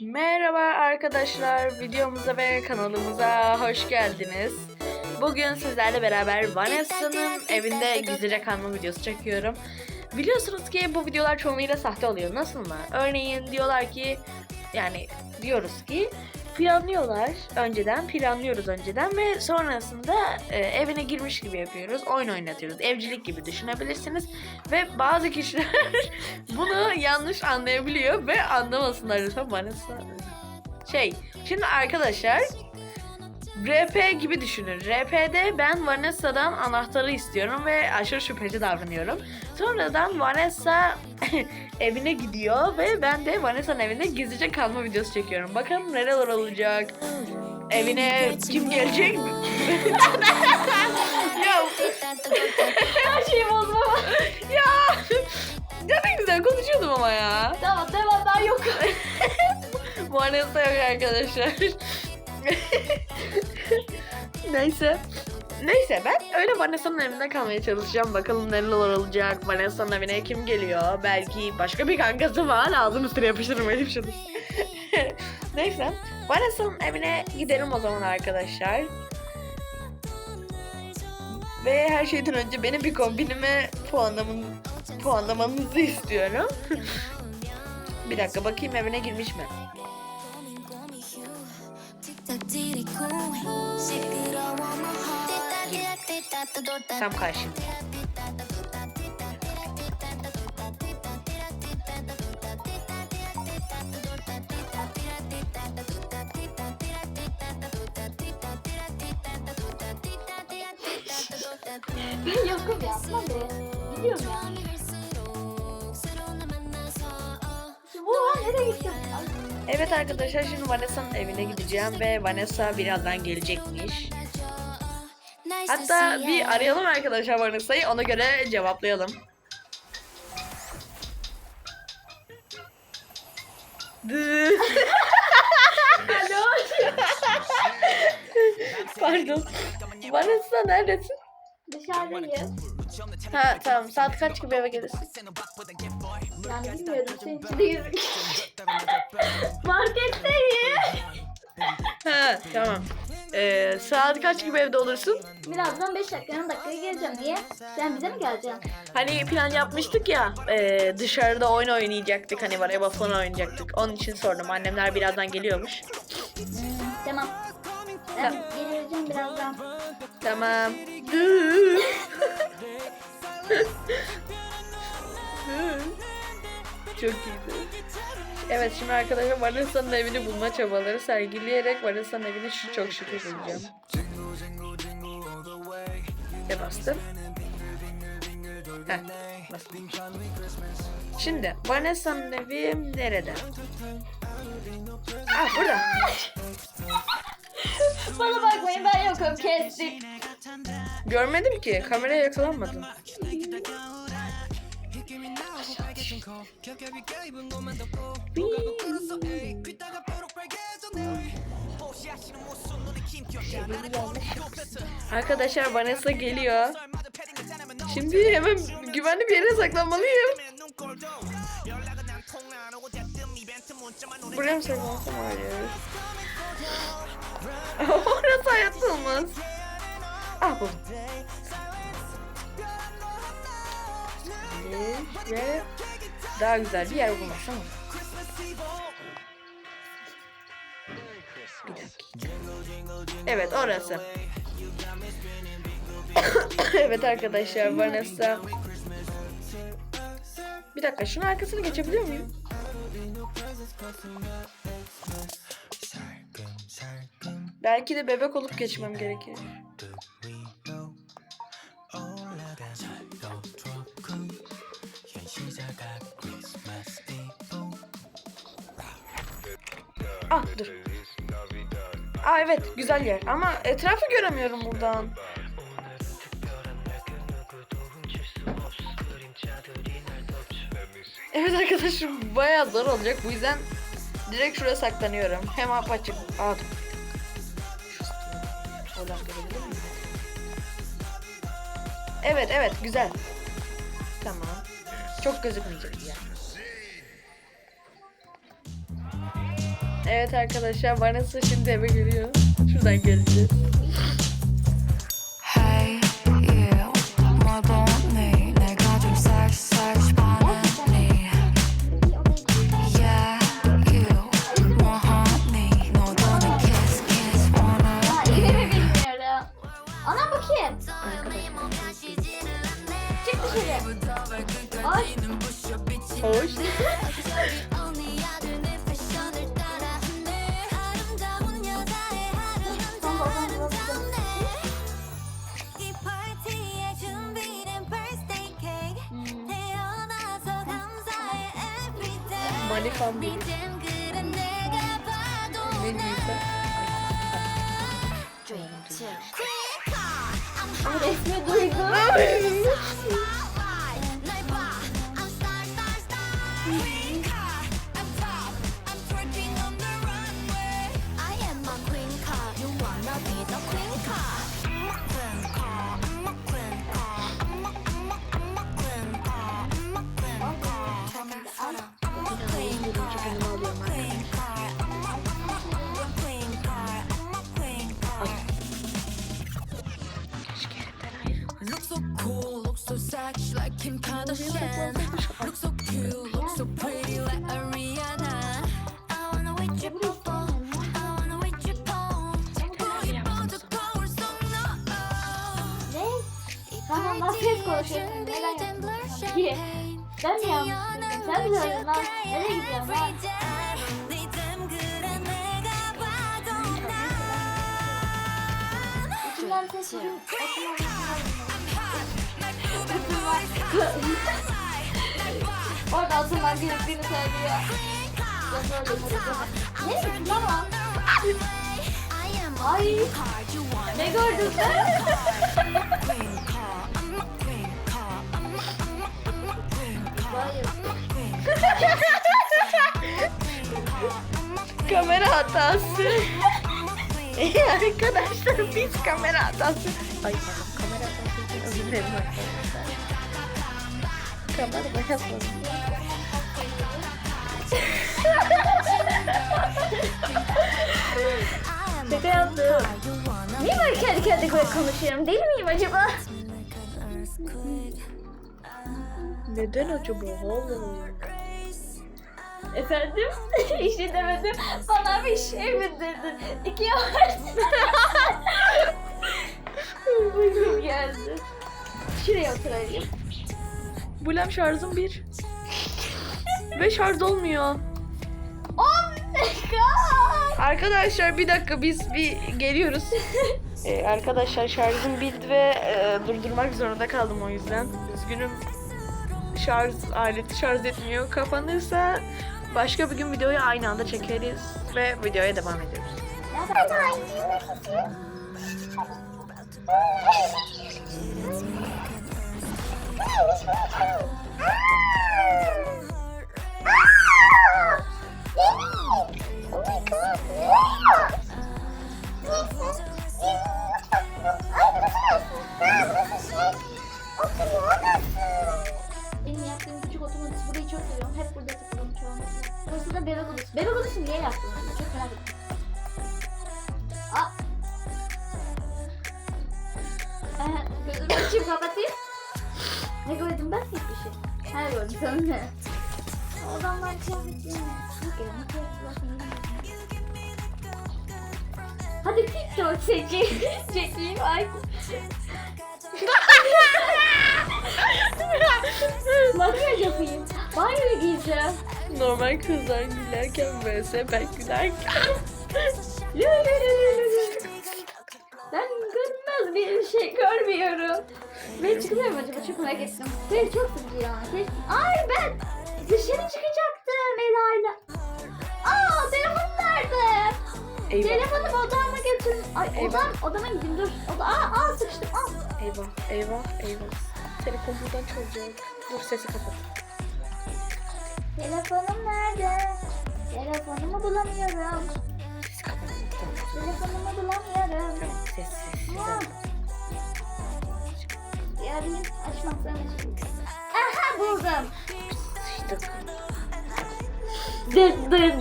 Merhaba arkadaşlar, videomuza ve kanalımıza hoş geldiniz. Bugün sizlerle beraber Vanessa'nın evinde gizlice kalma videosu çekiyorum. Biliyorsunuz ki bu videolar çoğunluğuyla sahte oluyor. Nasıl mı? Örneğin diyorlar ki, yani diyoruz ki planlıyorlar önceden, planlıyoruz önceden ve sonrasında e, evine girmiş gibi yapıyoruz. Oyun oynatıyoruz. Evcilik gibi düşünebilirsiniz. Ve bazı kişiler bunu yanlış anlayabiliyor ve anlamasınlar lütfen Vanessa. Şey, şimdi arkadaşlar RP gibi düşünün. RP'de ben Vanessa'dan anahtarı istiyorum ve aşırı şüpheci davranıyorum. Sonradan Vanessa evine gidiyor ve ben de Vanessa'nın evinde gizlice kalma videosu çekiyorum. Bakalım neler olacak. Evine kim gelecek? ya Her şeyi bozma. ya ya ne güzel konuşuyordum ama ya. tamam devam ben yok. Vanessa yok arkadaşlar. Neyse. Neyse ben öyle Vanessa'nın evinde kalmaya çalışacağım. Bakalım neler olacak. Vanessa'nın evine kim geliyor? Belki başka bir kankası var. Ağzım üstüne yapıştırırım öyle bir şey. Neyse. Vanessa'nın evine gidelim o zaman arkadaşlar. Ve her şeyden önce benim bir kombinime puanlamın, puanlamanızı istiyorum. bir dakika bakayım evine girmiş mi? Tam karşı. Ben yokum ya. Tamam be. Gidiyorum ya. Oha nereye gittin? Evet arkadaşlar şimdi Vanessa'nın evine gideceğim ve Vanessa birazdan gelecekmiş. Hatta bir arayalım arkadaşlar Vanessa'yı ona göre cevaplayalım. Alo. Pardon. Vanessa neredesin? Dışarıdayım. Ha tamam saat kaç gibi eve gelirsin? Yani bilmiyorum senin yürü. Marketteyim. Ha tamam. Ee, saat kaç gibi evde olursun? Birazdan 5 dakika 10 dakikaya geleceğim. Niye? Sen bize mi geleceksin? Hani plan yapmıştık ya e, dışarıda oyun oynayacaktık hani voleybol falan oynayacaktık. Onun için sordum annemler birazdan geliyormuş. Hmm, tamam. Ben geleceğim birazdan. Tamam. Çok iyiydi. Evet şimdi arkadaşlar Vanessa'nın evini bulma çabaları sergileyerek Vanessa'nın evini şu çok şükür bulacağım. Ve bastım. Heh, bastım. Şimdi Vanessa'nın evi nerede? Ah burada. Bana bakmayın ben yokum kestik. Görmedim ki. Kameraya yakalanmadım. Arkadaşlar Vanessa geliyor. Şimdi hemen güvenli bir yere saklanmalıyım. Buraya mı saklansam hayır. Orası hayatta olmaz. Ah bu. Ve daha güzel bir yer. Bir dakika. Evet orası. evet arkadaşlar Vanessa. Bir dakika şunun arkasını geçebiliyor muyum? Belki de bebek olup geçmem gerekir. Ah dur. Aa evet güzel yer ama etrafı göremiyorum buradan. Evet arkadaşlar bayağı zor olacak bu yüzden direkt şuraya saklanıyorum. Hem apaçık. Aa dur. Evet evet güzel. Tamam çok gözükmeyecek yani. Evet arkadaşlar Vanessa şimdi eve geliyor. Şuradan göreceğiz. Ana bakayım. Çık dışarı. Ay. Hoş. Manikan bir. Ne güzel. Resmi duygu. cool, look so sexy like Kim Kardashian. Look so cute, look so pretty like Ariana. I wanna wait you up. Tamam lan konuşuyorsun. Neden yapıyorsun? Ki ben mi yapmıştım? Sen mi yaptın lan? Nereye gidiyorsun lan? İçimden ses çıkıyor. Orada Asuman gerektiğini söylüyor. Ne gittin o? Ay. Ne gördün sen? Kamera hatası. arkadaşlar biz kamera hatası. Ay kamera hatası özür dilerim arkadaşlar. Kamera yapmadım. Şaka yaptım. Niye böyle kendi kendi böyle konuşuyorum? Deli miyim acaba? Neden acaba oğlum? Efendim? Bir şey demedim. Bana bir şey bildirdin. İki yavaş. Uykum geldi. Şuraya oturayım. Bulem şarjım bir. Ve şarj olmuyor. Oh my god! Arkadaşlar bir dakika biz bir geliyoruz. Ee, arkadaşlar şarjım bitti ve e, durdurmak zorunda kaldım o yüzden. Üzgünüm. Şarj aleti şarj etmiyor. Kapanırsa başka bir gün videoyu aynı anda çekeriz ve videoya devam ediyoruz. Benim yaptığım küçük odası. Burayı çok seviyorum. Hep burada takılıyorum çoğunlukla. Burası da bebek odası. Bebek odası niye yaptın? Çok merak ettim. Aa. Gözümü açayım kapatayım. Ne gördüm ben hiçbir şey. Her gördüm sen ne? Odamdan kıyafetlerini. Yok ya, ne kıyafetler Hadi TikTok çekeyim. çekeyim. Ay. Makyaj yapayım. Banyo giyeceğim. Normal kızlar gülerken vs ben gülerken. Lü lü lü lü bir şey görmüyorum. Ben çıkılıyor mu acaba? Çok merak ettim. Hayır çok sıkıcı ya. Keş- Ay ben dışarı çıkacaktım Ela'yla. Aa telefon nerede? Eyvah. Telefonumu odama götür. Ay Eyvah. odam, odama gideyim dur. Oda, aa, aa sıkıştım al. Eyvah, eyvah, eyvah. Telefon buradan çalacak. Dur sesi kapat. Telefonum nerede? Telefonumu bulamıyorum. Telefonumu bulamıyorum.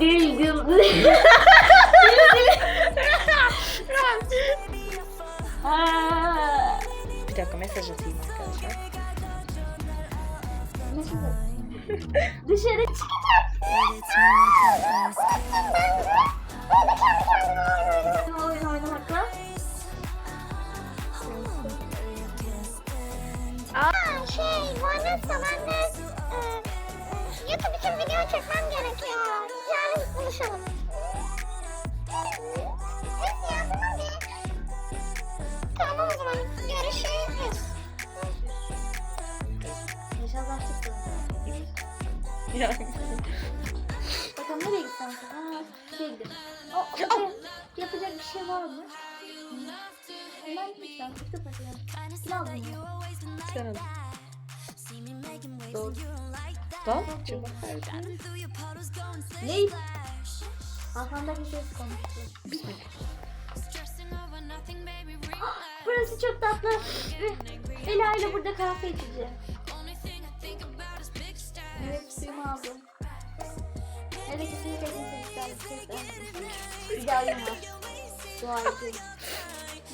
Dil. Aa, Bir dakika mesaj atayım arkadaşlar. Dışarı çıkacağım. Oyun oynamakla. Şey, Vanessa ben de e, YouTube için video çekmem gerekiyor. Yarın buluşalım. Evet ya tamam ya. Tamam o zaman görüşürüz. İnşallah çıksın. Yani. Bakalım nereye gitsem? Ha, şey gidelim. O, o, yapacak bir şey var mı? Hemen gitsem. Çıktı. Kim aldı bunu? Sen. Doğru. Lan çabuk Ne? Konuştu. Burası çok tatlı. Ela ile burada kahve içeceğim. Evet suyumu aldım. Evet kesinlikle ister. Bir daha uyuma. Dua edeyim.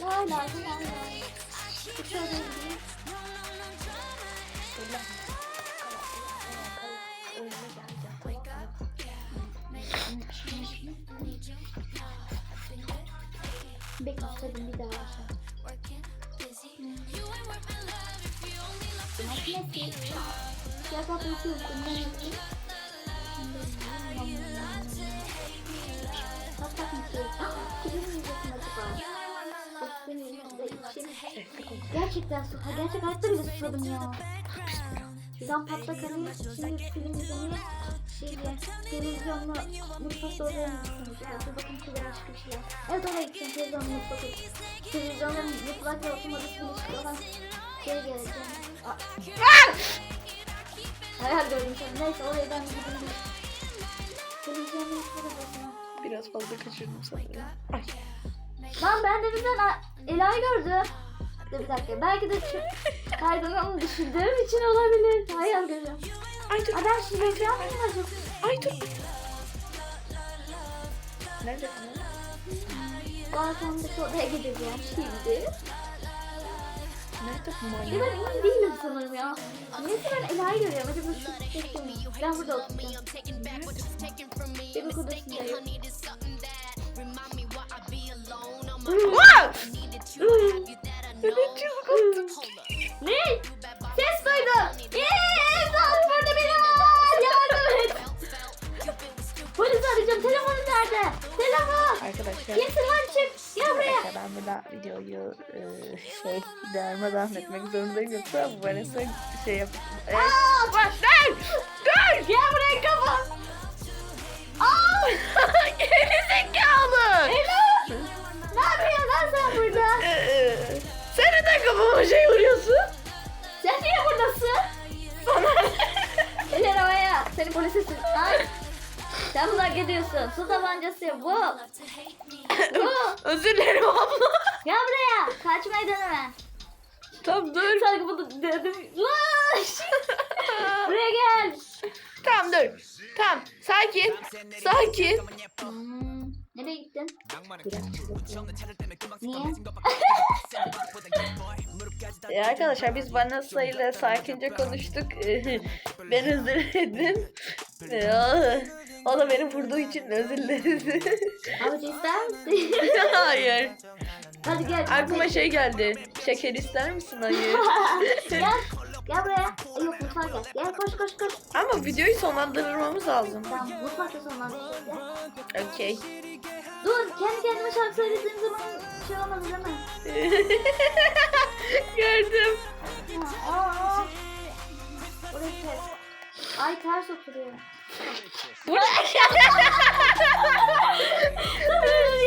La la la la Bekledim bir daha aşağı. Gerçekten su. Ha, gerçek hayatta bile susadım ya. Şuradan patlak alayım. Şimdi film izlemeye şeyle televizyonla mutfakta oraya gitsiniz? Ya dur bakın şuraya şeyler. Evet oraya gitsin televizyonla mutfakta. Televizyonla mutfakta oturmadı bir olan şey geleceğim. Aa. Hayal gördüm sen. Neyse oraya ben gideyim. Televizyonla mutfakta bakın. Biraz fazla kaçırdım sanırım. Ay. Lan ben de birden Ela'yı gördüm. Dur bir dakika. Belki de şu kaydını düşürdüğüm için olabilir. Hayal görüyorum. Ay dur. Ben şimdi yapacağım mıyım acaba? Ay dur. Nerede? Balkondaki odaya gideceğim şimdi. Nerede bu Ya ben emin değilim sanırım ya. Neyse ben Ela'yı görüyorum. Acaba şu çektim. Ben burada oturacağım. Bebek odasındayım. Neden yoksa son şey yap. E, Aa! bak dur! Dur! Gel buraya kapat. Aa! Geri zekalı! Ela! Ne yapıyorsun lan sen burada? Ee, sen neden kafama şey vuruyorsun? Sen niye buradasın? Sana Eller havaya. Seni polise sür. Ay. Sen buradan gidiyorsun. Su tabancası. Bu. Bu. Özür dilerim abla. Gel buraya. Kaçmayı deneme. Tamam dur. Sanki bunu dedim. Laş. buraya gel. tamam dur. Tamam sakin. Sakin. Hmm, nereye gittin? Niye? E, arkadaşlar biz Vanessa ile sakince konuştuk. Ben özür diledim. O, o da beni vurduğu için özür diledi. Avucu ister misin? Hayır. Hadi gel. Aklıma şey geldi. Şeker ister misin? Hayır. gel. Gel buraya. Ay, Yok mutfağa gel. Gel koş koş koş. Ama videoyu sonlandırmamız lazım. Tamam mutfakta sonlandıracağız ya. Okey. Dur kendi kendime şarkı söylediğim zaman şey olmadı değil mi? Gördüm. Ha, aa. Orayı kes. Ay ters oturuyor. Burada.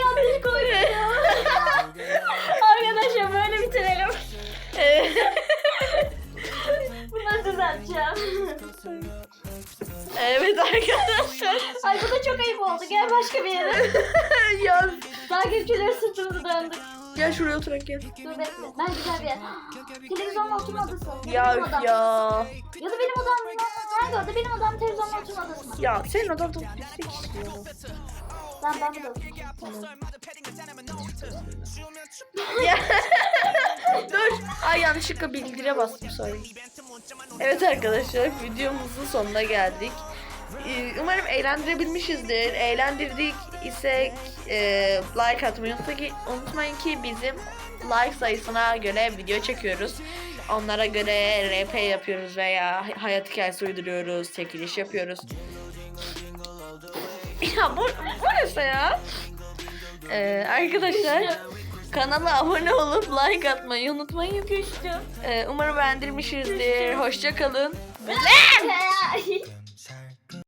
Yanlış koydum. Arkadaşlar böyle bitirelim. Bunları düzelteceğim. evet arkadaşlar. Ay bu da çok ayıp oldu. Gel başka bir yere. Yaz. Takipçileri sırtımızı döndük. Gel şuraya oturak gel. Dur bekle. Ben güzel bir yer. Televizyonla oturma odası. Ya üf ya. Ya da benim odam? Hangi oda? Benim odam televizyonla oturma odası mı? Ya senin odanda gitmek istiyorum. Ben ben burada oturayım. Ya. Dur. Ay yanlışlıkla bildire bastım sorry. Evet arkadaşlar videomuzun sonuna geldik. Ee, Umarım eğlendirebilmişizdir. Eğlendirdik ise e, like atmayı unutmayın, ki bizim like sayısına göre video çekiyoruz. Onlara göre RP yapıyoruz veya hayat hikayesi uyduruyoruz, çekiliş yapıyoruz. Ya bu, bu ne ya? Ee, arkadaşlar kanala abone olup like atmayı unutmayın. Ee, umarım beğendirmişizdir. Hoşça kalın.